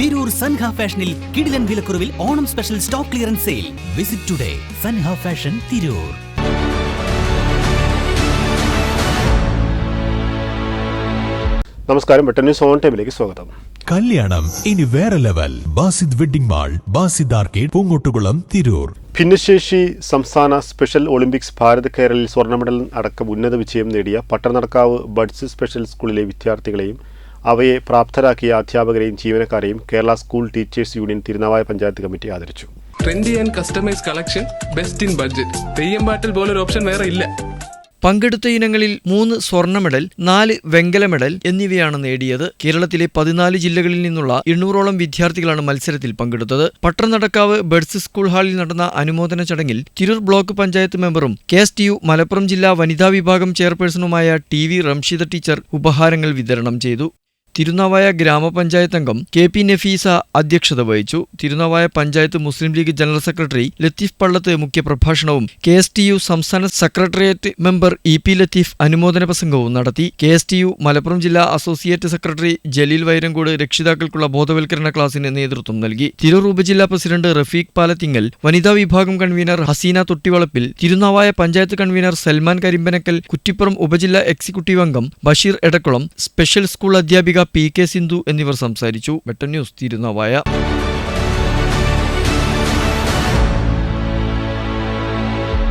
തിരൂർ സൻഹ ഫാഷനിൽ കിടിലൻ വിലക്കുറവിൽ Onam special stock clearance sale. Visit today Sanha fashion Tirur. നമസ്കാരം ബട്ടൺ ന്യൂസ് ഓൺ ടൈമിലേക്ക് സ്വാഗതം. കല്യാണം ഇനി വേറെ level. Basid wedding mall Basid arcade Poongottukulam Tirur. ഭിന്നശേഷി സംസ്ഥാന സ്പെഷ്യൽ ഒളിമ്പിക്സ് ഭാരത് കേരളിൽ സ്വർണ മെഡൽ അടക്കം ഉന്നത വിജയം നേടിയ പട്ടണനടക്കാവ് ബഡ്സ് സ്പെഷ്യൽ സ്കൂളിലെ വിദ്യാർത്ഥികളെയും അവയെ പ്രാപ്തരാക്കിയ അധ്യാപകരെയും ജീവനക്കാരെയും Kerala school teachers union Thirunavaya panchayat committee ആദരിച്ചു. Trendy and customise collection best in budget Theyyam പാട്ടിൽ പോലൊരു ഓപ്ഷൻ വേറെ ഇല്ല. പങ്കെടുത്ത ഇനങ്ങളിൽ മൂന്ന് സ്വർണ മെഡൽ നാല് വെങ്കല മെഡൽ എന്നിവയാണ് നേടിയത്. കേരളത്തിലെ പതിനാല് ജില്ലകളിൽ നിന്നുള്ള എണ്ണൂറോളം വിദ്യാർത്ഥികളാണ് മത്സരത്തിൽ പങ്കെടുത്തത്. പട്ടണനടക്കാവ് ബഡ്സ് സ്കൂൾ ഹാളിൽ നടന്ന അനുമോദന ചടങ്ങിൽ തിരൂർ ബ്ലോക്ക് പഞ്ചായത്ത് മെമ്പറും K S T U Malappuram ജില്ലാ വനിതാ വിഭാഗം ചെയർപേഴ്സണുമായ ടി വി റംഷിദ ടീച്ചർ ഉപഹാരങ്ങൾ വിതരണം ചെയ്തു. തിരുനാവായ ഗ്രാമപഞ്ചായത്ത് അംഗം കെ പി നഫീസ അധ്യക്ഷത വഹിച്ചു. തിരുനാവായ പഞ്ചായത്ത് മുസ്ലിം ലീഗ് ജനറൽ സെക്രട്ടറി ലത്തീഫ് പള്ളത്ത് മുഖ്യപ്രഭാഷണവും കെ എസ് ടി യു സംസ്ഥാന secretariat member E P Latheef അനുമോദന പ്രസംഗവും നടത്തി. K S T U Malappuram ജില്ലാ അസോസിയേറ്റ് സെക്രട്ടറി ജലീൽ വൈരങ്കോട് രക്ഷിതാക്കൾക്കുള്ള ബോധവൽക്കരണ ക്ലാസിന് നേതൃത്വം നൽകി. തിരൂർ ഉപജില്ലാ പ്രസിഡന്റ് റഫീഖ് പാലത്തിങ്ങൽ വനിതാ വിഭാഗം കൺവീനർ ഹസീന തൊട്ടിവളപ്പിൽ തിരുനാവായ പഞ്ചായത്ത് കൺവീനർ സൽമാൻ കരിമ്പനക്കൽ കുറ്റിപ്പുറം ഉപജില്ലാ എക്സിക്യൂട്ടീവ് അംഗം ബഷീർ എടക്കുളം സ്പെഷ്യൽ സ്കൂൾ അധ്യാപിക പി കെ സിന്ധു എന്നിവർ സംസാരിച്ചു. വെട്ടൻ ന്യൂസ് തിരുനാവായ.